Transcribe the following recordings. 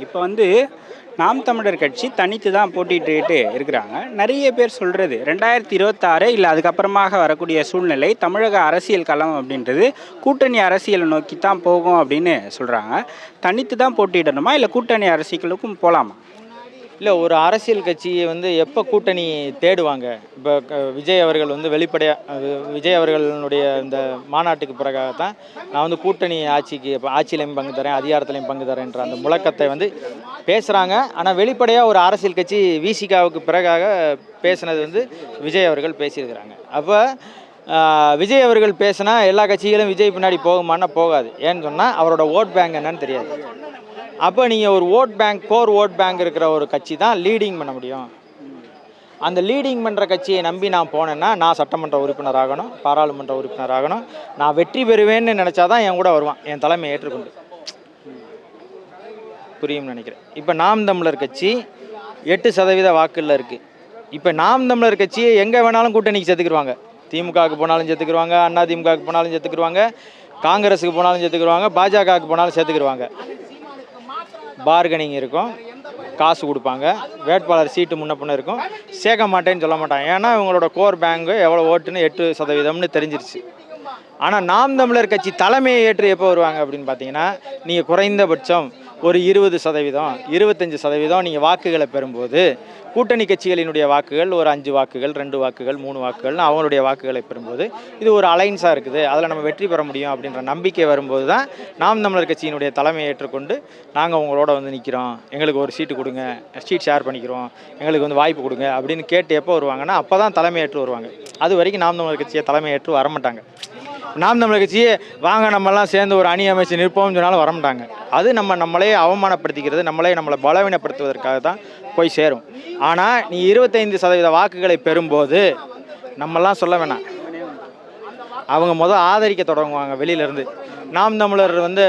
இப்போ வந்து நாம் தமிழர் கட்சி தனித்து தான் போட்டிட்டு இருக்கிறாங்க. நிறைய பேர் சொல்கிறது ரெண்டாயிரத்தி இருபத்தாறு இல்லை அதுக்கப்புறமாக வரக்கூடிய சூழ்நிலை தமிழக அரசியல் களம் அப்படின்றது கூட்டணி அரசியலை நோக்கி தான் போகும் அப்படின்னு சொல்கிறாங்க தனித்து தான் போட்டியிடணுமா இல்லை கூட்டணி அரசியலுக்கும் போகலாமா இல்லை ஒரு அரசியல் கட்சியை வந்து எப்போ கூட்டணி தேடுவாங்க? இப்போ விஜய் அவர்கள் வந்து வெளிப்படையாக விஜய் அவர்களுடைய இந்த மாநாட்டுக்கு பிறகாக தான் நான் வந்து கூட்டணி ஆட்சிக்கு இப்போ ஆட்சியிலையும் பங்கு தரேன் அதிகாரத்திலையும் பங்கு தரேன்ற அந்த முழக்கத்தை வந்து பேசுகிறாங்க ஆனால் வெளிப்படையாக ஒரு அரசியல் கட்சி விசிகாவுக்கு பிறகாக பேசினது வந்து விஜய் அவர்கள் பேசியிருக்கிறாங்க. அப்போ விஜய் அவர்கள் பேசினா எல்லா கட்சிகளும் விஜய் பின்னாடி போகுமான்னா போகாது. ஏன்னு சொன்னால் அவரோட ஓட் பேங்க் என்னன்னு தெரியாது. அப்போ நீங்கள் ஒரு vote bank core vote bank இருக்கிற ஒரு கட்சி தான் லீடிங் பண்ண முடியும். அந்த லீடிங் பண்ணுற கட்சியை நம்பி நான் போனேன்னா நான் சட்டமன்ற உறுப்பினர் ஆகணும் பாராளுமன்ற உறுப்பினர் ஆகணும் நான் வெற்றி பெறுவேன்னு நினச்சா தான் என் கூட வருவான். என் தலைமை ஏற்றுக்கொண்டு. புரியும்னு நினைக்கிறேன். இப்போ நாம் தமிழர் கட்சி எட்டு சதவீத வாக்கில் இருக்குது இப்போ நாம் தமிழர் கட்சியை எங்கே வேணாலும் கூட்டணிக்கு சேர்த்துக்கிருவாங்க திமுகவுக்கு போனாலும் சேர்த்துக்கிருவாங்க அண்ணா திமுகவுக்கு போனாலும் சேர்த்துக்கிருவாங்க காங்கிரஸுக்கு போனாலும் சேர்த்துக்கிருவாங்க பாஜகவுக்கு போனாலும் சேர்த்துக்கிருவாங்க பார்கனிங் இருக்கும். காசு கொடுப்பாங்க. வேட்பாளர் சீட்டு முன்ன பின்ன இருக்கும். சேர்க்க மாட்டேன்னு சொல்ல மாட்டாங்க. ஏன்னா இவங்களோட கோர் பேங்கு எவ்வளோ ஓட்டுன்னு எட்டு சதவீதம்னு தெரிஞ்சிருச்சு. ஆனால் நாம் தமிழர் கட்சி தலைமையை ஏற்று எப்போ வருவாங்க அப்படின்னு பார்த்தீங்கன்னா நீங்கள் குறைந்தபட்சம் ஒரு இருபது சதவீதம் இருபத்தஞ்சி சதவீதம் நீங்கள் வாக்குகளை பெறும்போது கூட்டணி கட்சிகளினுடைய வாக்குகள் ஒரு அஞ்சு வாக்குகள் ரெண்டு வாக்குகள் மூணு வாக்குகள்னு அவங்களுடைய வாக்குகளை பெறும்போது இது ஒரு அலைன்ஸாக இருக்குது. அதில் நம்ம வெற்றி பெற முடியும் அப்படின்ற நம்பிக்கை வரும்போது தான் நாம் தமிழர் கட்சியினுடைய தலைமையை ஏற்றுக்கொண்டு நாங்கள் உங்களோட வந்து நிற்கிறோம் எங்களுக்கு ஒரு சீட்டு கொடுங்க சீட் ஷேர் பண்ணிக்கிறோம் எங்களுக்கு வந்து வாய்ப்பு கொடுங்க அப்படின்னு கேட்டு எப்போ வருவாங்கன்னா அப்போ தான் தலைமையேற்று வருவாங்க. அது வரைக்கும் நாம் தமிழர் கட்சியை தலைமை ஏற்று வரமாட்டாங்க. நாம் தமிழர் கட்சியே வாங்க நம்மலாம் சேர்ந்து ஒரு அணி அமைச்சு நிற்போம்னு சொன்னாலும் வரமாட்டாங்க. அது நம்ம நம்மளே அவமானப்படுத்திக்கிறது நம்மளே நம்மளை பலவீனப்படுத்துவதற்காக தான் போய் சேரும். ஆனால் நீ இருபத்தைந்து சதவீத வாக்குகளை பெறும்போது நம்மலாம் சொல்ல வேணாம். அவங்க முதல் ஆதரிக்க தொடங்குவாங்க வெளியிலேருந்து. நாம் தமிழர் வந்து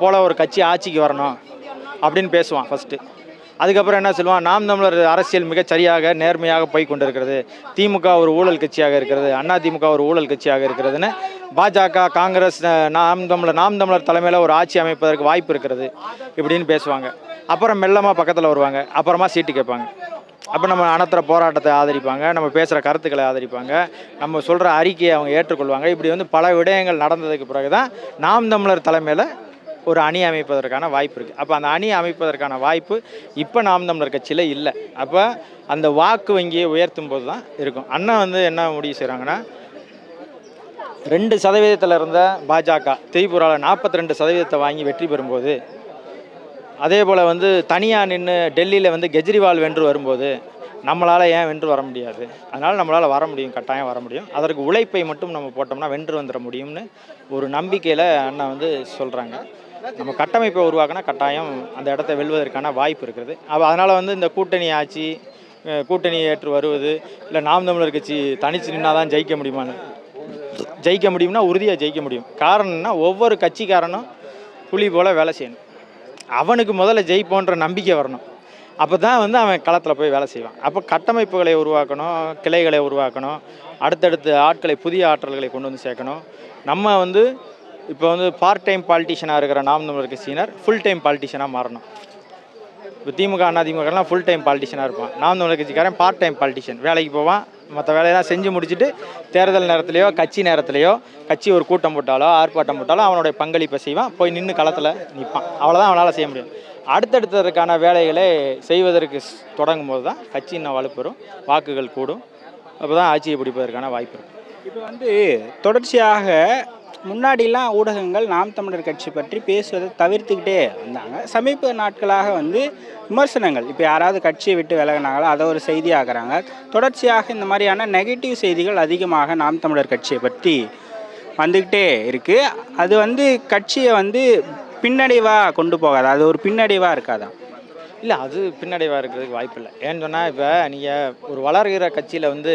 போல ஒரு கட்சி ஆட்சிக்கு வரணும் அப்படின்னு பேசுவான் ஃபஸ்ட்டு அதுக்கப்புறம் என்ன சொல்லுவான் நாம் தமிழர் அரசியல் மிகச் சரியாக நேர்மையாக போய் கொண்டிருக்கிறது. திமுக ஒரு ஊழல் கட்சியாக இருக்கிறது அண்ணா திமுக ஒரு ஊழல் கட்சியாக இருக்கிறதுன்னு பாஜக காங்கிரஸ் நாம் தமிழர் நாம் தமிழர் தலைமையில் ஒரு ஆட்சி அமைப்பதற்கு வாய்ப்பு இருக்கிறது இப்படின்னு பேசுவாங்க. அப்புறம் மெல்லமாக பக்கத்தில் வருவாங்க அப்புறமா சீட்டு கேட்பாங்க. அப்போ நம்ம அனத்துற போராட்டத்தை ஆதரிப்பாங்க நம்ம பேசுகிற கருத்துக்களை ஆதரிப்பாங்க நம்ம சொல்கிற அறிக்கையை அவங்க ஏற்றுக்கொள்வாங்க. இப்படி வந்து பல விடயங்கள் நடந்ததுக்கு பிறகு தான் நாம் தமிழர் தலைமையில் ஒரு அணி அமைப்பதற்கான வாய்ப்பு இருக்குது அப்போ அந்த அணி அமைப்பதற்கான வாய்ப்பு இப்போ நாம் தமிழர் கட்சியில் இல்லை. அப்போ அந்த வாக்கு வங்கியை உயர்த்தும் போது தான் இருக்கும். அண்ணா வந்து என்ன முடிவு செய்கிறாங்கன்னா ரெண்டு சதவீதத்தில் இருந்த பாஜக திரிபுராவில் நாற்பத்தி ரெண்டு சதவீதத்தை வாங்கி வெற்றி பெறும்போது அதே போல் வந்து தனியாக நின்று டெல்லியில் வந்து கெஜ்ரிவால் வென்று வரும்போது நம்மளால் ஏன் வென்று வர முடியாது? அதனால் நம்மளால் வர முடியும் கட்டாயம் வர முடியும். அதற்கு உழைப்பை மட்டும் நம்ம போட்டோம்னா வென்று வந்துட முடியும்னு ஒரு நம்பிக்கையில் அண்ணா வந்து சொல்கிறாங்க நம்ம கட்டமைப்பை உருவாக்கினா கட்டாயம் அந்த இடத்த வெல்வதற்கான வாய்ப்பு இருக்கிறது அப்போ அதனால் வந்து இந்த கூட்டணி ஆட்சி கூட்டணி ஏற்று வருவது இல்லை நாம் தமிழர் கட்சி தனிச்சு நின்னா தான் ஜெயிக்க முடியுமான்னு. ஜெயிக்க முடியும்னா உறுதியாக ஜெயிக்க முடியும். காரணம்னா ஒவ்வொரு கட்சிக்காரனும் புலி போல் வேலை செய்யணும். அவனுக்கு முதல்ல ஜெயிப்போன்ற நம்பிக்கை வரணும். அப்போ தான் வந்து அவன் களத்தில் போய் வேலை செய்வான். அப்போ கட்டமைப்புகளை உருவாக்கணும் கிளைகளை உருவாக்கணும் அடுத்தடுத்து ஆட்களை புதிய ஆற்றல்களை கொண்டு வந்து சேர்க்கணும். நம்ம வந்து இப்போ வந்து பார்ட் டைம் பாலிட்டிஷியனாக இருக்கிற நாம் தமிழர் கட்சியினர் ஃபுல் டைம் பாலிட்டிஷியனாக மாறணும். இப்போ திமுக அண்ணா திமுகலாம் ஃபுல் டைம் பாலிட்டிஷியனாக இருப்பான். நாம் தமிழர் கட்சிக்காரன் பார்ட் டைம் பாலிட்டிஷியன் வேலைக்கு போவான். மற்ற வேலையெல்லாம் செஞ்சு முடிச்சுட்டு தேர்தல் நேரத்துலையோ கட்சி நேரத்துலையோ கட்சி ஒரு கூட்டம் போட்டாலோ ஆர்ப்பாட்டம் போட்டாலோ அவனுடைய பங்களிப்பை செய்வான். போய் நின்று களத்தில் நிற்பான் அவ்வளோதான் அவனால் செய்ய முடியும். அடுத்தடுத்ததற்கான வேலைகளை செய்வதற்கு தொடங்கும் போது தான் கட்சி இன்னும் வலுப்பெறும் வாக்குகள் கூடும். அப்போ தான் ஆட்சியை பிடிப்பதற்கான வாய்ப்பு இருக்கும். இப்போ வந்து தொடர்ச்சியாக முன்னாடிலாம் ஊடகங்கள் நாம் தமிழர் கட்சி பற்றி பேசுவதை தவிர்த்துக்கிட்டே வந்தாங்க சமீப நாட்களாக வந்து விமர்சனங்கள். இப்போ யாராவது கட்சியை விட்டு விலகினாங்களோ அதை ஒரு செய்தியாக்குறாங்க தொடர்ச்சியாக இந்த மாதிரியான நெகட்டிவ் செய்திகள் அதிகமாக நாம் தமிழர் கட்சியை பற்றி வந்துக்கிட்டே இருக்குது அது வந்து கட்சியை வந்து பின்னடைவாக கொண்டு போகாது? அது ஒரு பின்னடைவாக இருக்காதா? இல்லை அது பின்னடைவாக இருக்கிறதுக்கு வாய்ப்பு இல்லை ஏன்னு சொன்னால் இப்போ நீங்கள் ஒரு வளர்கிற கட்சியில் வந்து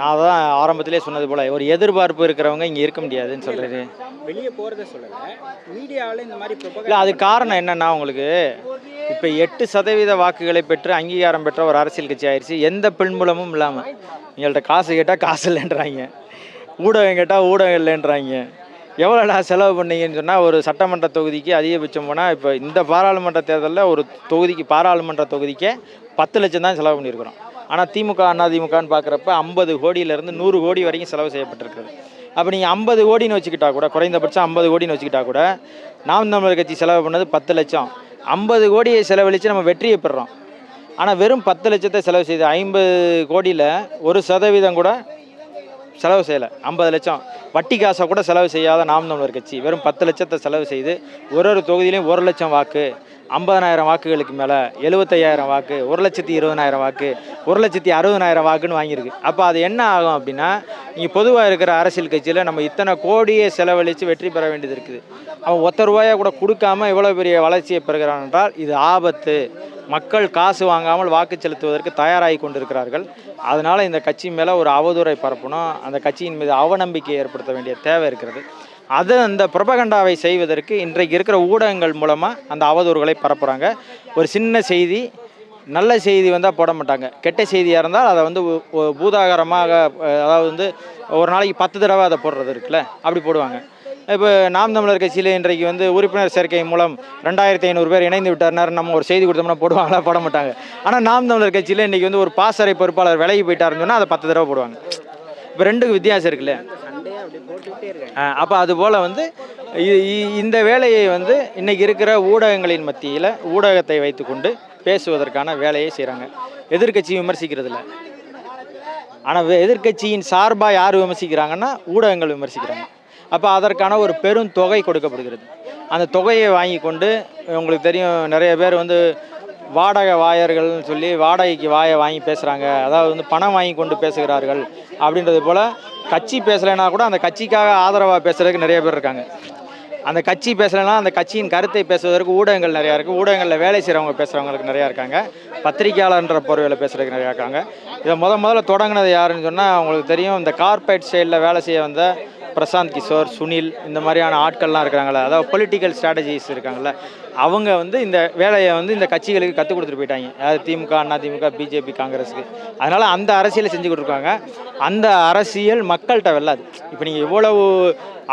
நான் தான் ஆரம்பத்திலே சொன்னது போல் ஒரு எதிர்பார்ப்பு இருக்கிறவங்க இங்கே இருக்க முடியாதுன்னு சொல்கிறது வெளியே போகிறத சொல்லலை. மீடியாவில் இந்த மாதிரி இல்லை அது காரணம் என்னென்னா உங்களுக்கு இப்போ எட்டு சதவீத வாக்குகளை பெற்று அங்கீகாரம் பெற்ற ஒரு அரசியல் கட்சி ஆயிடுச்சு எந்த பின்புலமும் இல்லாமல் எங்கள்கிட்ட காசு கேட்டால் காசு இல்லைன்றாங்க. ஊடகம் கேட்டால் ஊடகம் இல்லைன்றாங்க. எவ்வளோடா செலவு பண்ணீங்கன்னு சொன்னால் ஒரு சட்டமன்ற தொகுதிக்கு அதிகபட்சம் போனால் இப்போ இந்த பாராளுமன்ற தேர்தலில் ஒரு தொகுதிக்கு பாராளுமன்ற தொகுதிக்கே பத்து லட்சம் தான் செலவு பண்ணியிருக்கிறோம். ஆனால் திமுக அதிமுகன்னு பார்க்குறப்ப ஐம்பது கோடியிலேருந்து நூறு கோடி வரைக்கும் செலவு செய்யப்பட்டிருக்கிறது அப்போ நீங்கள் ஐம்பது கோடின்னு வச்சுக்கிட்டா கூட குறைந்தபட்சம் ஐம்பது கோடின்னு வச்சுக்கிட்டா கூட நாம் தமிழர் கட்சி செலவு பண்ணது பத்து லட்சம். ஐம்பது கோடியை செலவழித்து நம்ம வெற்றியை பெறுறோம். ஆனால் வெறும் பத்து லட்சத்தை செலவு செய்து ஐம்பது கோடியில் ஒரு சதவீதம் கூட செலவு செய்யலை. ஐம்பது லட்சம். வட்டி காசை கூட செலவு செய்யாத நாம் தமிழர் கட்சி. வெறும் பத்து லட்சத்தை செலவு செய்து ஒரு ஒரு தொகுதியிலையும் ஒரு லட்சம் வாக்கு. ஐம்பதனாயிரம் வாக்குகளுக்கு மேலே எழுபத்தையாயிரம் வாக்கு ஒரு லட்சத்தி இருபதனாயிரம் வாக்கு ஒரு லட்சத்தி அறுபதனாயிரம் வாக்குன்னு வாங்கியிருக்கு. அப்போ அது என்ன ஆகும் அப்படின்னா நீங்கள் பொதுவாக இருக்கிற அரசியல் கட்சியில் நம்ம இத்தனை கோடியை செலவழித்து வெற்றி பெற வேண்டியது இருக்குது. அவன் ஒத்த ரூபாயை கூட கொடுக்காம இவ்வளோ பெரிய வளர்ச்சியை பெறுகிறான் என்றால் இது ஆபத்து. மக்கள் காசு வாங்காமல் வாக்கு செலுத்துவதற்கு தயாராகி கொண்டிருக்கிறார்கள். அதனால் இந்த கட்சி மேலே ஒரு அவதூறை பரப்பணும். அந்த கட்சியின் மீது அவநம்பிக்கை ஏற்படுத்த வேண்டிய தேவை இருக்கிறது. அது அந்த புரபகண்டாவை செய்வதற்கு இன்றைக்கு இருக்கிற ஊடகங்கள் மூலமாக அந்த அவதூறுகளை பரப்புகிறாங்க ஒரு சின்ன செய்தி நல்ல செய்தி வந்தால் போட மாட்டாங்க. கெட்ட செய்தியாக இருந்தால் அதை வந்து பூதாகரமாக அதாவது வந்து ஒரு நாளைக்கு பத்து தடவை அதை போடுறது இருக்குல்ல? அப்படி போடுவாங்க. இப்போ நாம் தமிழர் கட்சியில் இன்றைக்கு வந்து உறுப்பினர் சேர்க்கை மூலம் ரெண்டாயிரத்தி ஐநூறு பேர் இணைந்து விட்டார்னார் நம்ம ஒரு செய்தி கொடுத்தோம்னா போடுவாங்களா? போட மாட்டாங்க. ஆனால் நாம் தமிழர் கட்சியில் இன்றைக்கி வந்து ஒரு பாசறை பொறுப்பாளர் விலகி போயிட்டாருன்னு சொன்னால் அதை பத்து தடவை போடுவாங்க. இப்போ ரெண்டுக்கு வித்தியாசம் இருக்குல்ல? அப்போ அதுபோல் வந்து இ- இ- இந்த வேலையை வந்து இன்றைக்கி இருக்கிற ஊடகங்களின் மத்தியில் ஊடகத்தை வைத்துக்கொண்டு பேசுவதற்கான வேலையை செய்கிறாங்க எதிர்க்கட்சி விமர்சிக்கிறது இல்லை ஆனால் எதிர்க்கட்சியின் சார்பாக யார் விமர்சிக்கிறாங்கன்னா ஊடகங்கள் விமர்சிக்கிறாங்க. அப்போ அதற்கான ஒரு பெரும் தொகை கொடுக்கப்படுகிறது. அந்த தொகையை வாங்கி கொண்டு உங்களுக்கு தெரியும் நிறைய பேர் வந்து வாடகை வாயர்கள்னு சொல்லி வாடகைக்கு வாயை வாங்கி பேசுகிறாங்க அதாவது வந்து பணம் வாங்கி கொண்டு பேசுகிறார்கள் அப்படின்றது போல் கட்சி பேசலைன்னா கூட அந்த கட்சிக்காக ஆதரவாக பேசுகிறதுக்கு நிறைய பேர் இருக்காங்க. அந்த கட்சி பேசலைன்னா அந்த கட்சியின் கருத்தை பேசுவதற்கு ஊடகங்கள் நிறையா இருக்குது ஊடகங்களில் வேலை செய்கிறவங்க பேசுகிறவங்களுக்கு நிறையா இருக்காங்க. பத்திரிக்கையாளர்ன்ற பொறுவையில் பேசுகிறதுக்கு நிறையா இருக்காங்க. இதை முத முதல்ல தொடங்கினது யாருன்னு சொன்னால் அவங்களுக்கு தெரியும் இந்த கார்ப்பரேட் சைடில் வேலை செய்ய வந்த பிரசாந்த் கிஷோர் சுனில் இந்த மாதிரியான ஆட்கள்லாம் இருக்கிறாங்களே அதாவது பொலிட்டிக்கல் ஸ்ட்ராட்டஜிஸ் இருக்காங்கல்ல அவங்க வந்து இந்த வேலையை வந்து இந்த கட்சிகளுக்கு கற்றுக் கொடுத்துட்டு போயிட்டாங்க. அதாவது திமுக அண்ணா திமுக பிஜேபி காங்கிரஸுக்கு. அதனால் அந்த அரசியலை செஞ்சு கொடுத்துருக்காங்க அந்த அரசியல் மக்கள்கிட்ட வெல்லாது. இப்போ நீங்கள் இவ்வளவு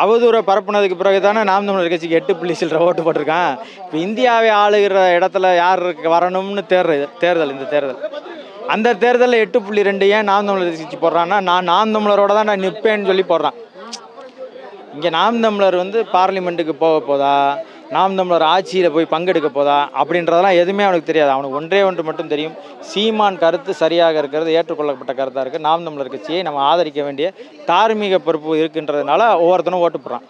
அவதூறை பரப்புனதுக்கு பிறகு தானே நாம் தமிழர் கட்சிக்கு எட்டு புள்ளி சில்லற ஓட்டு போட்டிருக்கான். இப்போ இந்தியாவை ஆளுகிற இடத்துல யார் வரணும்னு தேர்தல் தேர்தல் இந்த தேர்தல். அந்த தேர்தலில் எட்டு புள்ளி ரெண்டு ஏன் நாம் தமிழர் கட்சி போடுறான்னா நான் நாம் தமிழரோட தான் நான் நிற்பேன்னு சொல்லி போடுறான். இங்கே நாம் தமிழர் வந்து பார்லிமெண்ட்டுக்கு போக போதா? நாம் தமிழர் ஆட்சியில் போய் பங்கெடுக்க போதா? அப்படின்றதெல்லாம் எதுவுமே அவனுக்கு தெரியாது. அவனுக்கு ஒன்றே ஒன்று மட்டும் தெரியும். சீமான் கருத்து சரியாக இருக்கிறது ஏற்றுக்கொள்ளப்பட்ட கருத்தாக இருக்குது நாம் தமிழர் கட்சியை நம்ம ஆதரிக்க வேண்டிய தார்மீக பொறுப்பு இருக்குன்றதுனால ஒவ்வொருத்தனும் ஓட்டு போடுறான்.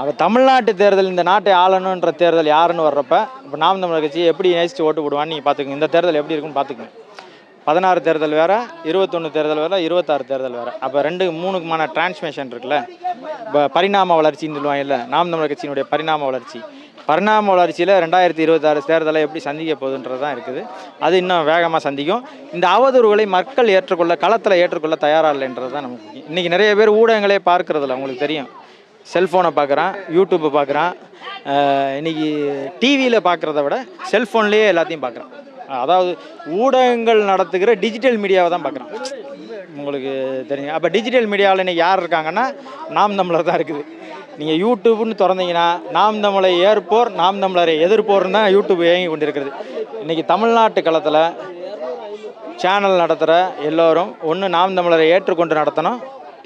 அவன் தமிழ்நாட்டு தேர்தல் இந்த நாட்டை ஆளணுன்ற தேர்தல் யாருன்னு வர்றப்ப இப்போ நாம் தமிழர் கட்சியை எப்படி நேசித்து ஓட்டு போடுவான்னு நீங்கள் பார்த்துக்கங்க இந்த தேர்தல் எப்படி இருக்குன்னு பார்த்துக்கங்க பதினாறு தேர்தல் வேறு இருபத்தொன்று தேர்தல் வேறு இருபத்தாறு தேர்தல் வேறு. அப்போ ரெண்டு மூணுக்குமான டிரான்ஸ்மேஷன் இருக்குல்ல? இப்போ பரிணாம வளர்ச்சின்னு சொல்லுவாங்க இல்லை? நாம் தமிழர் கட்சியினுடைய பரிணாம வளர்ச்சி. பரிணாம வளர்ச்சியில் ரெண்டாயிரத்தி இருபத்தாறு தேர்தலை எப்படி சந்திக்க போகுதுன்றது தான் இருக்குது. அது இன்னும் வேகமாக சந்திக்கும். இந்த அவதூறுகளை மக்கள் ஏற்றுக்கொள்ள களத்தில் ஏற்றுக்கொள்ள தயாராக இல்லைன்றது தான் நமக்கு இன்றைக்கி நிறைய பேர் ஊடகங்களே பார்க்குறதில்ல உங்களுக்கு தெரியும். செல்ஃபோனை பார்க்குறான் யூடியூப்பை பார்க்குறான். இன்றைக்கி டிவியில் பார்க்குறத விட செல்ஃபோன்லேயே எல்லாத்தையும் பார்க்குறான். அதாவது ஊடகங்கள் நடத்துகிற டிஜிட்டல் மீடியாவை தான் பார்க்குறான். உங்களுக்கு தெரியும் அப்போ டிஜிட்டல் மீடியாவில் இன்றைக்கி யார் இருக்காங்கன்னா நாம் தமிழர் தான் இருக்குது. நீங்கள் யூடியூப்னு திறந்தீங்கன்னா நாம் தமிழை ஏற்போர் நாம் தமிழரை எதிர்ப்போர்னு தான் யூடியூப் இயங்கி கொண்டிருக்கிறது. இன்றைக்கி தமிழ்நாட்டு களத்தில் சேனல் நடத்துகிற எல்லோரும் ஒன்று நாம் தமிழரை ஏற்றுக்கொண்டு நடத்தணும்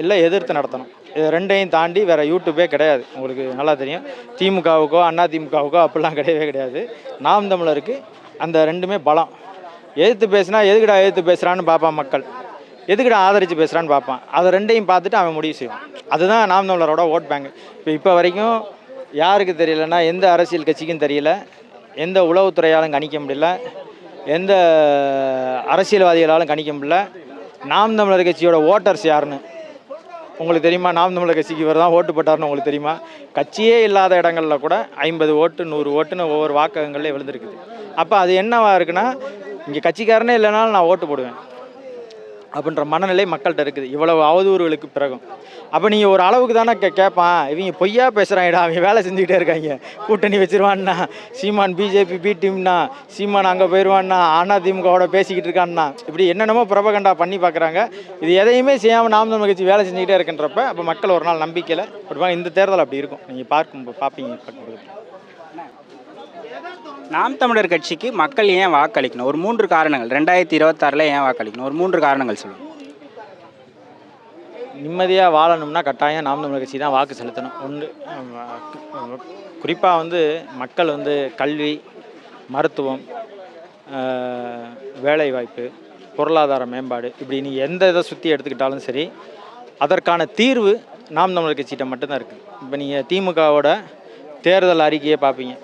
இல்லை எதிர்த்து நடத்தணும். இது ரெண்டையும் தாண்டி வேறு யூடியூப்பே கிடையாது. உங்களுக்கு நல்லா தெரியும். திமுகவுக்கோ அண்ணா திமுகவுக்கோ அப்படிலாம் கிடையவே கிடையாது. நாம் தமிழருக்கு அந்த ரெண்டுமே பலம். எதிர்த்து பேசுனா எதுக்குடா எதிர்த்து பேசுகிறான்னு பார்ப்பான் மக்கள். எதுக்குடா ஆதரித்து பேசுகிறான்னு பார்ப்பான். அதை ரெண்டையும் பார்த்துட்டு அவன் முடிவு செய்வான். அதுதான் நாம் தமிழரோட ஓட் பேங்க் இப்போ இப்போ வரைக்கும் யாருக்கு தெரியலன்னா எந்த அரசியல் கட்சிக்கும் தெரியல. எந்த உளவுத்துறையாலும் கணிக்க முடியல. எந்த அரசியல்வாதிகளாலும் கணிக்க முடியல. நாம் தமிழர் கட்சியோட ஓட்டர்ஸ் யாருன்னு உங்களுக்கு தெரியுமா? நாம் தமிழர் கட்சிக்கு இவர் தான் ஓட்டு போட்டார்னு உங்களுக்கு தெரியுமா? கட்சியே இல்லாத இடங்கள்ல கூட ஐம்பது ஓட்டு நூறு ஓட்டுன்னு ஒவ்வொரு வாக்ககங்கள்ல விழுந்திருக்குது. அப்போ அது என்னவா இருக்குன்னா இங்கே கட்சிக்காரனே இல்லைனாலும் நான் ஓட்டு போடுவேன். அப்படின்ற மனநிலை மக்கள்கிட்ட இருக்குது. இவ்வளவு அவதூறுகளுக்கு பிறகும். அப்போ நீங்கள் ஒரு அளவுக்கு தானே கே கேட்பான் இவங்க பொய்யா பேசுகிறாங்கடா அவங்க வேலை செஞ்சுக்கிட்டே இருக்காங்க. கூட்டணி வச்சிருவான்னா சீமான் பிஜேபி பி டீம்னா சீமான் அங்கே போயிடுவான்னா அதிமுகவோட பேசிக்கிட்டு இருக்கான்னா இப்படி என்னென்னமோ பிரபகண்டா பண்ணி பார்க்குறாங்க இது எதையுமே செய்யாமல் நாம் தமிழ் கட்சி வேலை செஞ்சுக்கிட்டே இருக்கின்றப்ப அப்போ மக்கள் ஒரு நாள் நம்பிக்கையில் படுவாங்க இந்த தேர்தல் அப்படி இருக்கும். நீங்கள் பார்க்கும் பார்ப்பீங்க பார்க்கும்போது. நாம் தமிழர் கட்சிக்கு மக்கள் ஏன் வாக்களிக்கணும்? ஒரு மூன்று காரணங்கள். ரெண்டாயிரத்தி இருபத்தாறில் ஏன் வாக்களிக்கணும்? ஒரு மூன்று காரணங்கள் சொல்லுங்கள் நிம்மதியாக வாழணும்னா கட்டாயம் நாம் தமிழர் கட்சி தான் வாக்கு செலுத்தணும். ஒன்று குறிப்பாக வந்து மக்கள் வந்து கல்வி மருத்துவம் வேலைவாய்ப்பு பொருளாதார மேம்பாடு இப்படி நீ எந்த இதை சுற்றி எடுத்துக்கிட்டாலும் சரி அதற்கான தீர்வு நாம் தமிழர் கட்சிகிட்ட மட்டும்தான் இருக்குது இப்போ நீங்கள் திமுகவோட தேர்தல் அறிக்கையை பார்ப்பீங்க.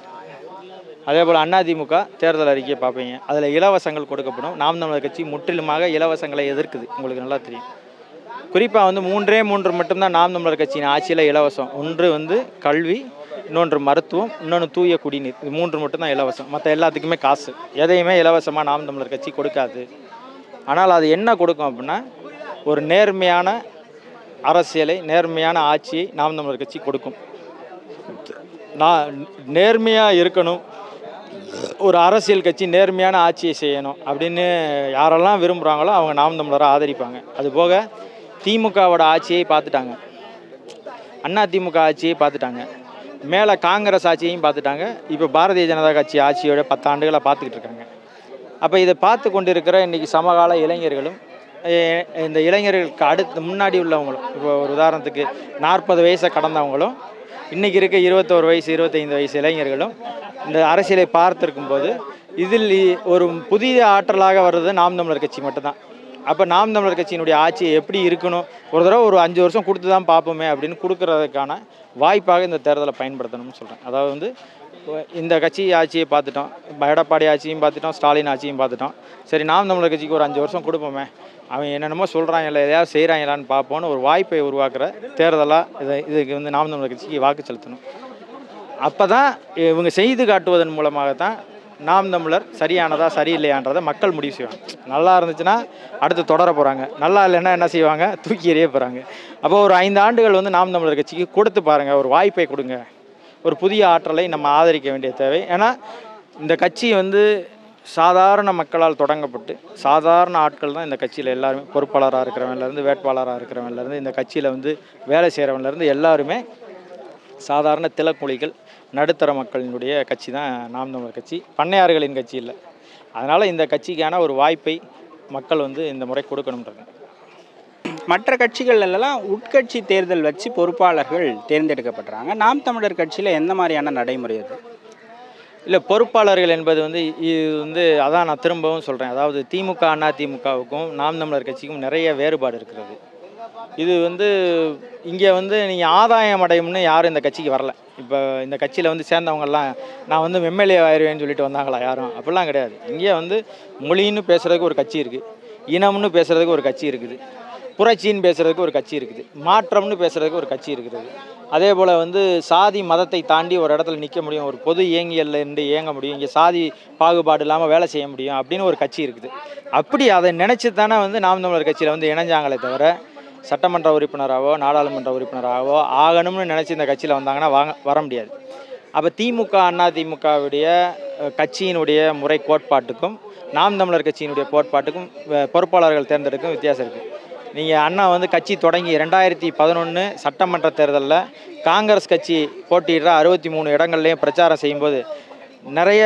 அதே போல் அதிமுக தேர்தல் அறிக்கையை பார்ப்பீங்க. அதில் இலவசங்கள் கொடுக்கப்படும். நாம் தமிழர் கட்சி முற்றிலுமாக இலவசங்களை எதிர்க்குது. உங்களுக்கு நல்லா தெரியும். குறிப்பாக வந்து மூன்றே மூன்று மட்டும்தான் நாம் தமிழர் கட்சியின் ஆட்சியில் இலவசம். ஒன்று வந்து கல்வி இன்னொன்று மருத்துவம் இன்னொன்று தூய குடிநீர். இது மூன்று மட்டும்தான் இலவசம். மற்ற எல்லாத்துக்குமே காசு. எதையுமே இலவசமாக நாம் தமிழர் கட்சி கொடுக்காது. ஆனால் அது என்ன கொடுக்கும் அப்படின்னா ஒரு நேர்மையான அரசியலை நேர்மையான ஆட்சியை நாம் தமிழர் கட்சி கொடுக்கும். நான் நேர்மையாக இருக்கணும் ஒரு அரசியல் கட்சி நேர்மையான ஆட்சியை செய்யணும் அப்படின்னு யாரெல்லாம் விரும்புகிறாங்களோ அவங்க நாம் தமிழரை ஆதரிப்பாங்க. அதுபோக திமுகவோட ஆட்சியை பார்த்துட்டாங்க. அண்ணா திமுக ஆட்சியை பார்த்துட்டாங்க. மேலே காங்கிரஸ் ஆட்சியையும் பார்த்துட்டாங்க. இப்போ பாரதிய ஜனதா கட்சி ஆட்சியோட பத்தாண்டுகளை பார்த்துக்கிட்டு இருக்காங்க. அப்போ இதை பார்த்து கொண்டு இருக்கிற இன்றைக்கி சமகால இளைஞர்களும் இந்த இளைஞர்களுக்கு அடுத்து முன்னாடி உள்ளவங்களும் இப்போ ஒரு உதாரணத்துக்கு நாற்பது வயசை கடந்தவங்களும் இன்றைக்கி இருக்க இருபத்தோரு வயசு இருபத்தைந்து வயசு இளைஞர்களும் இந்த அரசியலை பார்த்துருக்கும் போது இதில் ஒரு புதிய ஆற்றலாக வர்றது நாம் தமிழர் கட்சி மட்டும்தான். அப்போ நாம் தமிழர் கட்சியினுடைய ஆட்சி எப்படி இருக்கணும்? ஒரு தடவை ஒரு அஞ்சு வருஷம் கொடுத்து தான் பார்ப்போமே அப்படின்னு கொடுக்கறதுக்கான வாய்ப்பாக இந்த தேர்தலை பயன்படுத்தணும்னு சொல்கிறேன் அதாவது வந்து இந்த கட்சி ஆட்சியை பார்த்துட்டோம் எடப்பாடி ஆட்சியும் பார்த்துட்டோம் ஸ்டாலின் ஆட்சியும் பார்த்துட்டோம். சரி நாம் தமிழர் கட்சிக்கு ஒரு அஞ்சு வருஷம் கொடுப்போமே. அவன் என்னென்னமோ சொல்கிறாங்கல்ல எதையாவது செய்கிறாங்களான்னு பார்ப்போன்னு ஒரு வாய்ப்பை உருவாக்குற தேர்தலாக இதை இதுக்கு வந்து நாம் தமிழர் கட்சிக்கு வாக்கு செலுத்தணும். அப்போ தான் இவங்க செய்து காட்டுவதன் மூலமாக தான் நாம் தமிழர் சரியானதா சரியில்லையான்றதை மக்கள் முடிவு செய்வாங்க. நல்லா இருந்துச்சுன்னா அடுத்து தொடர போகிறாங்க நல்லா இல்லைன்னா என்ன செய்வாங்க? தூக்கி எறிய போகிறாங்க அப்போ ஒரு ஐந்து ஆண்டுகள் வந்து நாம் தமிழர் கட்சிக்கு கொடுத்து பாருங்கள் ஒரு வாய்ப்பை கொடுங்க. ஒரு புதிய ஆற்றலை நம்ம ஆதரிக்க வேண்டிய தேவை. ஏன்னா இந்த கட்சி வந்து சாதாரண மக்களால் தொடங்கப்பட்டு சாதாரண ஆட்கள் தான் இந்த கட்சியில் எல்லாருமே பொறுப்பாளராக இருக்கிறவன்லேருந்து வேட்பாளராக இருக்கிறவன்லேருந்து இந்த கட்சியில் வந்து வேலை செய்கிறவன்லேருந்து எல்லாருமே சாதாரண திலக்குழிகள் நடுத்தர மக்களினுடைய கட்சி தான் நாம் தமிழர் கட்சி. பண்ணையார்களின் கட்சி இல்லை. அதனால் இந்த கட்சிக்கான ஒரு வாய்ப்பை மக்கள் வந்து இந்த முறை கொடுக்கணுன்றது மற்ற கட்சிகளெல்லாம் உட்கட்சி தேர்தல் வச்சு பொறுப்பாளர்கள் தேர்ந்தெடுக்கப்படுறாங்க நாம் தமிழர் கட்சியில் எந்த மாதிரியான நடைமுறை அது? இல்லை பொறுப்பாளர்கள் என்பது வந்து இது வந்து அதான் நான் திரும்பவும் சொல்கிறேன் அதாவது திமுக அண்ணா திமுகவுக்கும் நாம் தமிழர் கட்சிக்கும் நிறைய வேறுபாடு இருக்கிறது. இது வந்து இங்கே வந்து நீங்கள் ஆதாயம் அடையும்னு யாரும் இந்த கட்சிக்கு வரல. இப்போ இந்த கட்சியில் வந்து சேர்ந்தவங்கெல்லாம் நான் வந்து எம்எல்ஏ ஆயிடுவேன்னு சொல்லிட்டு வந்தாங்களா யாரும்? அப்படிலாம் கிடையாது. இங்கே வந்து மொழின்னு பேசுகிறதுக்கு ஒரு கட்சி இருக்குது இனம்னு பேசுகிறதுக்கு ஒரு கட்சி இருக்குது. புரட்சின்னு பேசுகிறதுக்கு ஒரு கட்சி இருக்குது. மாற்றம்னு பேசுகிறதுக்கு ஒரு கட்சி இருக்குது. அதே போல் வந்து சாதி மதத்தை தாண்டி ஒரு இடத்துல நிற்க முடியும் ஒரு பொது இயங்கியல்ல இருந்து இயங்க முடியும் இங்கே சாதி பாகுபாடு இல்லாமல் வேலை செய்ய முடியும் அப்படின்னு ஒரு கட்சி இருக்குது. அப்படி அதை நினச்சி தானே வந்து நாம் தமிழர் கட்சியில் வந்து இணைஞ்சாங்களே தவிர சட்டமன்ற உறுப்பினராகவோ நாடாளுமன்ற உறுப்பினராகவோ ஆகணும்னு நினச்சி இந்த கட்சியில் வந்தாங்கன்னா வாங்க வர முடியாது. அப்போ திமுக அண்ணா திமுகவுடைய கட்சியினுடைய முறை கோட்பாட்டுக்கும் நாம் தமிழர் கட்சியினுடைய கோட்பாட்டுக்கும் பொறுப்பாளர்கள் தேர்ந்தெடுக்கும் வித்தியாசம் இருக்குது நீங்கள் அண்ணா வந்து கட்சி தொடங்கி ரெண்டாயிரத்தி பதினொன்று சட்டமன்ற தேர்தலில் காங்கிரஸ் கட்சி போட்டியிடுற அறுபத்தி மூணு இடங்கள்லையும் பிரச்சாரம் செய்யும்போது நிறைய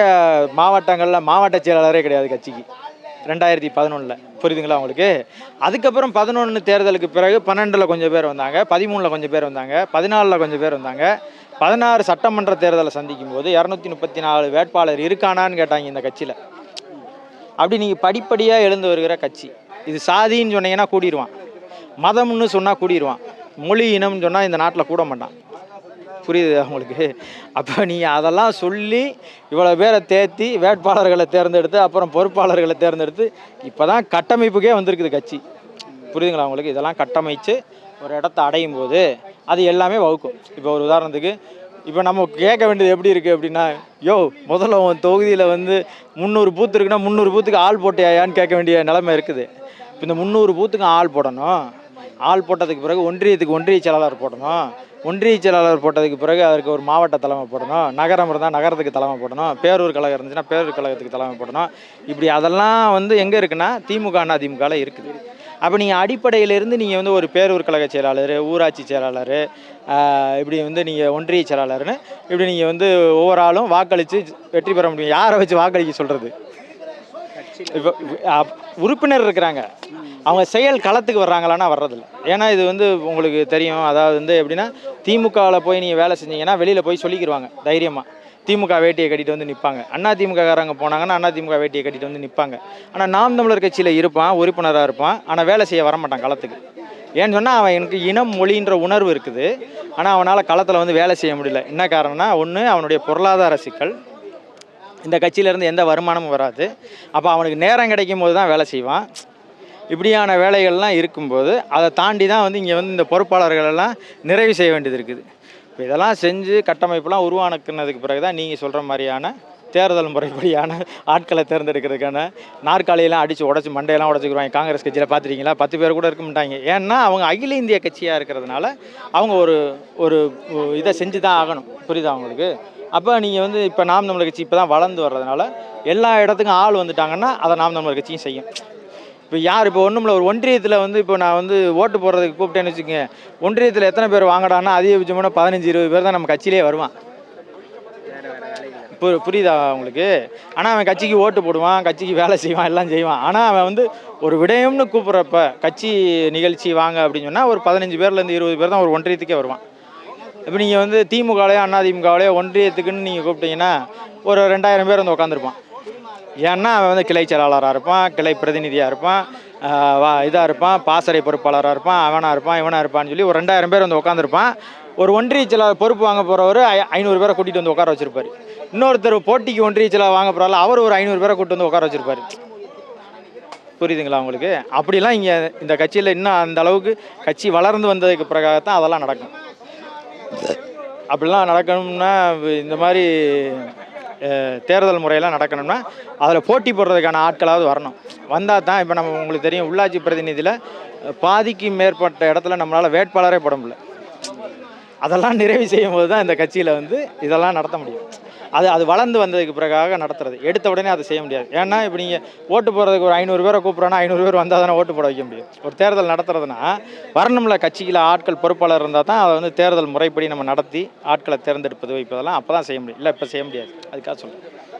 மாவட்டங்களில் மாவட்ட செயலாளரே கிடையாது கட்சிக்கு. ரெண்டாயிரத்தி பதினொன்றில் புரியுதுங்களா உங்களுக்கு? அதுக்கப்புறம் பதினொன்று தேர்தலுக்கு பிறகு பன்னெண்டில் கொஞ்சம் பேர் வந்தாங்க பதிமூணில் கொஞ்சம் பேர் வந்தாங்க பதினாலில் கொஞ்சம் பேர் வந்தாங்க. பதினாறு சட்டமன்ற தேர்தலை சந்திக்கும் போது இரநூத்தி முப்பத்தி நாலு வேட்பாளர் இருக்கானான்னு கேட்டாங்க இந்த கட்சியில். அப்படி நீங்கள் படிப்படியாக எழுந்து வருகிற கட்சி. இது சாதின்னு சொன்னீங்கன்னா கூடிடுவான் மதம்னு சொன்னால் கூடிடுவான் மொழி இனம்னு சொன்னால் இந்த நாட்டில் கூட மாட்டான். புரியுது அவங்களுக்கு அப்போ நீங்கள் அதெல்லாம் சொல்லி இவ்வளோ பேரை தேத்தி வேட்பாளர்களை தேர்ந்தெடுத்து அப்புறம் பொறுப்பாளர்களை தேர்ந்தெடுத்து இப்போ தான் கட்டமைப்புக்கே வந்திருக்குது கட்சி. புரியுதுங்களா அவங்களுக்கு இதெல்லாம் கட்டமைச்சு ஒரு இடத்த அடையும் போது அது எல்லாமே வகுக்கும். இப்போ ஒரு உதாரணத்துக்கு இப்போ நம்ம கேட்க வேண்டியது எப்படி இருக்குது அப்படின்னா யோ முதல்ல உன் தொகுதியில் வந்து முந்நூறு பூத்து இருக்குன்னா முந்நூறு பூத்துக்கு ஆள் போட்டியாயான்னு கேட்க வேண்டிய நிலைமை இருக்குது. இப்போ இந்த முந்நூறு பூத்துக்கு ஆள் போடணும். ஆள் போட்டதுக்கு பிறகு ஒன்றியத்துக்கு ஒன்றிய செயலாளர் போடணும். ஒன்றிய செயலாளர் போட்டதுக்கு பிறகு அதற்கு ஒரு மாவட்ட தலைமை போடணும். நகரம் இருந்தால் நகரத்துக்கு தலைமை போடணும். பேரூர் கழகம் இருந்துச்சுன்னா பேரூர் கழகத்துக்கு தலைமை போடணும். இப்படி அதெல்லாம் வந்து எங்கே இருக்குன்னா திமுக அதிமுகவில் திமுகவில் இருக்குது. அப்போ நீங்கள் அடிப்படையிலேருந்து நீங்கள் வந்து ஒரு பேரூர் கழக செயலாளர் ஊராட்சி செயலாளர் இப்படி வந்து நீங்கள் ஒன்றிய செயலாளர்னு இப்படி நீங்கள் வந்து ஒவ்வொரு ஆளும் வாக்களித்து வெற்றி பெற முடியும். யாரை வச்சு வாக்களிக்க சொல்கிறது இப்போ உறுப்பினர் இருக்கிறாங்க. அவங்க செயல் களத்துக்கு வர்றாங்களான்னா வர்றதில்ல. ஏன்னா இது வந்து உங்களுக்கு தெரியும். அதாவது வந்து எப்படின்னா திமுகவில் போய் நீங்கள் வேலை செஞ்சீங்கன்னா வெளியில் போய் சொல்லிக்கிருவாங்க தைரியமாக திமுக வேட்டியை கட்டிட்டு வந்து நிற்பாங்க அண்ணா திமுககாரங்க போனாங்கன்னா அண்ணா திமுக வேட்டியை கட்டிட்டு வந்து நிற்பாங்க ஆனால் நாம் தமிழர் கட்சியில் இருப்பான் உறுப்பினராக இருப்பான். ஆனால் வேலை செய்ய வரமாட்டான் களத்துக்கு. ஏன்னு சொன்னால் அவன் எனக்கு இனம் மொழின்ற உணர்வு இருக்குது. ஆனால் அவனால் களத்தில் வந்து வேலை செய்ய முடியல. என்ன காரணம்னா ஒன்று அவனுடைய பொருளாதார சிக்கல். இந்த கட்சியிலேருந்து எந்த வருமானமும் வராது. அப்போ அவனுக்கு நேரம் கிடைக்கும் போது தான் வேலை செய்வான். இப்படியான வேலைகள்லாம் இருக்கும்போது அதை தாண்டி தான் வந்து இங்கே வந்து இந்த பொறுப்பாளர்கள் எல்லாம் நிறைவு செய்ய வேண்டியது இருக்குது. இப்போ இதெல்லாம் செஞ்சு கட்டமைப்பெல்லாம் உருவானக்குனதுக்கு பிறகு தான் நீங்கள் சொல்கிற மாதிரியான தேர்தல் முறைப்படியான ஆட்களை தேர்ந்தெடுக்கிறதுக்கான நாற்காலியெல்லாம் அடித்து உடச்சி மண்டையெல்லாம் உடச்சிக்கிறாங்க காங்கிரஸ் கட்சியில் பார்த்துருக்கீங்களா பத்து பேர் கூட இருக்க மாட்டாங்க. ஏன்னா அவங்க அகில இந்திய கட்சியாக இருக்கிறதுனால அவங்க ஒரு ஒரு இதை செஞ்சு தான் ஆகணும். புரியுதா அவங்களுக்கு அப்போ நீங்கள் வந்து இப்போ நாம் தமிழர் கட்சி இப்போ தான் வளர்ந்து வர்றதுனால எல்லா இடத்துக்கும் ஆள் வந்துட்டாங்கன்னா அதை நாம் தமிழர் கட்சியும் செய்யும். இப்போ யார் இப்போ ஒன்றும் ஒரு ஒன்றியத்தில் வந்து இப்போ நான் வந்து ஓட்டு போடுறதுக்கு கூப்பிட்டேன்னு வச்சுக்கோங்க. ஒன்றியத்தில் எத்தனை பேர் வாங்கடான்னா அதிகபட்சமான பதினஞ்சு இருபது பேர் தான் நம்ம கட்சியிலே வருவான். பு புரியுதா உங்களுக்கு? ஆனால் அவன் கட்சிக்கு ஓட்டு போடுவான் கட்சிக்கு வேலை செய்வான் எல்லாம் செய்வான். ஆனால் அவன் வந்து ஒரு விடயம்னு கூப்பிட்றப்ப கட்சி நிகழ்ச்சி வாங்க அப்படின்னு சொன்னால் ஒரு பதினஞ்சு பேர்லேருந்து இருபது பேர் தான் ஒரு ஒன்றியத்துக்கே வருவான். இப்போ நீங்கள் வந்து திமுகலையோ அண்ணா திமுகலையோ ஒன்றியத்துக்குன்னு நீங்கள் கூப்பிட்டீங்கன்னா ஒரு ரெண்டாயிரம் பேர் வந்து உட்காந்துருப்பான் ஏன்னா அவன் வந்து கிளை செயலாளராக இருப்பான் கிளை பிரதிநிதியாக இருப்பான் வா இதாக இருப்பான் பாசறை பொறுப்பாளராக இருப்பான் அவனாக இருப்பான் இவனாக இருப்பான்னு சொல்லி ஒரு ரெண்டாயிரம் பேர் வந்து உட்காந்துருப்பான் ஒரு ஒன்றிய செயலாளர் பொறுப்பு வாங்க போகிறவர் ஐநூறு பேரை கூட்டிகிட்டு வந்து உட்கார வச்சிருப்பார். இன்னொருத்தர் போட்டிக்கு ஒன்றிய செயலாளர் வாங்க போகிறால அவர் ஒரு ஐநூறு பேரை கூட்டு வந்து உட்கார வச்சிருப்பார். புரியுதுங்களா உங்களுக்கு? அப்படிலாம் இங்கே இந்த கட்சியில் இன்னும் அந்த அளவுக்கு கட்சி வளர்ந்து வந்ததுக்கு பிறகாகத்தான் அதெல்லாம் நடக்கும். அப்படிலாம் நடக்கணும்னா இந்த மாதிரி தேர்தல் முறையெல்லாம் நடக்கணும்னா அதில் போட்டி போடுறதுக்கான ஆட்களாவது வரணும். வந்தால் தான் இப்போ நம்ம உங்களுக்கு தெரியும் உள்ளாட்சி பிரதிநிதியில் பாதிக்கு மேற்பட்ட இடத்துல நம்மளால் வேட்பாளரே போட முடியல. அதெல்லாம் நிறைவு செய்யும் போது தான் இந்த கட்சியில் வந்து இதெல்லாம் நடத்த முடியும். அது அது வளர்ந்து வந்ததுக்கு பிறகாக நடத்துறது. எடுத்த உடனே அதை செய்ய முடியாது. ஏன்னா இப்போ நீங்கள் ஓட்டு போகிறதுக்கு ஒரு ஐநூறு பேரை கூப்பிட்றோன்னா ஐநூறு பேர் வந்தால் தானே ஓட்டு போட வைக்க முடியும். ஒரு தேர்தல் நடத்துறதுனா வரணும்ல கட்சியில் ஆட்கள் பொறுப்பாளர் இருந்தால் தான் அதை வந்து தேர்தல் முறைப்படி நம்ம நடத்தி ஆட்களை தேர்ந்தெடுப்பது வைப்பதெல்லாம் அப்போ தான் செய்ய முடியும். இல்லை இப்போ செய்ய முடியாது. அதுக்காக சொல்கிறேன்